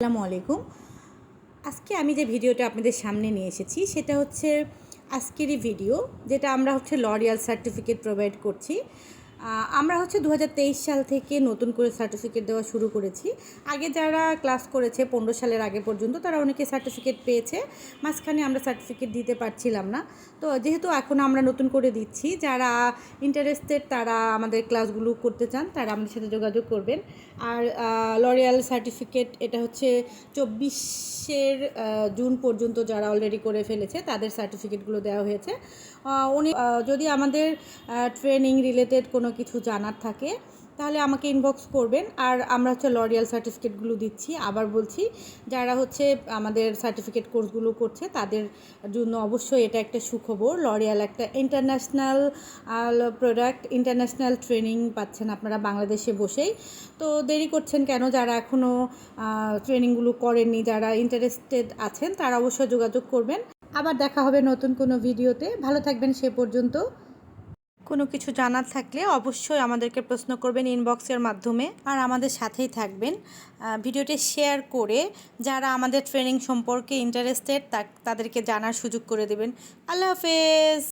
আসসালামু আলাইকুম। আজকে আমি যে ভিডিওটা আপনাদের সামনে নিয়ে এসেছি, সেটা হচ্ছে আজকেরই ভিডিও, যেটা আমরা হচ্ছে লরিয়াল সার্টিফিকেট প্রোভাইড করছি। আমরা হচ্ছে দু হাজার তেইশ সাল থেকে নতুন করে সার্টিফিকেট দেওয়া শুরু করেছি। আগে যারা ক্লাস করেছে পনেরো সালের আগে পর্যন্ত, তারা অনেকে সার্টিফিকেট পেয়েছে। মাঝখানে আমরা সার্টিফিকেট দিতে পারছিলাম না। তো যেহেতু এখন আমরা নতুন করে দিচ্ছি, যারা ইন্টারেস্টেড তারা আমাদের ক্লাসগুলো করতে চান, তারা আমাদের সাথে যোগাযোগ করবেন। আর লরিয়াল সার্টিফিকেট এটা হচ্ছে চব্বিশের জুন পর্যন্ত যারা অলরেডি করে ফেলেছে, তাদের সার্টিফিকেটগুলো দেওয়া হয়েছে। উনি যদি আমাদের ট্রেনিং রিলেটেড কোনো কিছু জানার থাকে, তাহলে আমাকে ইনবক্স করবেন। আর আমরা হচ্ছে লরিয়াল সার্টিফিকেটগুলো দিচ্ছি। আবার বলছি, যারা হচ্ছে আমাদের সার্টিফিকেট কোর্সগুলো করছে, তাদের জন্য অবশ্যই এটা একটা সুখবর। লরিয়াল একটা ইন্টারন্যাশনাল প্রোডাক্ট ইন্টারন্যাশনাল ট্রেনিং পাচ্ছেন আপনারা বাংলাদেশে বসেই। তো দেরি করছেন কেন? যারা এখনও ট্রেনিংগুলো করেননি, যারা ইন্টারেস্টেড আছেন, তারা অবশ্যই যোগাযোগ করবেন। আবার দেখা হবে নতুন কোনো ভিডিওতে ভালো থাকবেন, সে পর্যন্ত। কোনো কিছু জানার থাকলে অবশ্যই আমাদেরকে প্রশ্ন করবেন ইনবক্সের মাধ্যমে আর আমাদের সাথেই থাকবেন। ভিডিওটি শেয়ার করে যারা আমাদের ট্রেনিং সম্পর্কে ইন্টারেস্টেড তাদেরকে জানার সুযোগ করে দেবেন। আল্লাহ হাফেজ!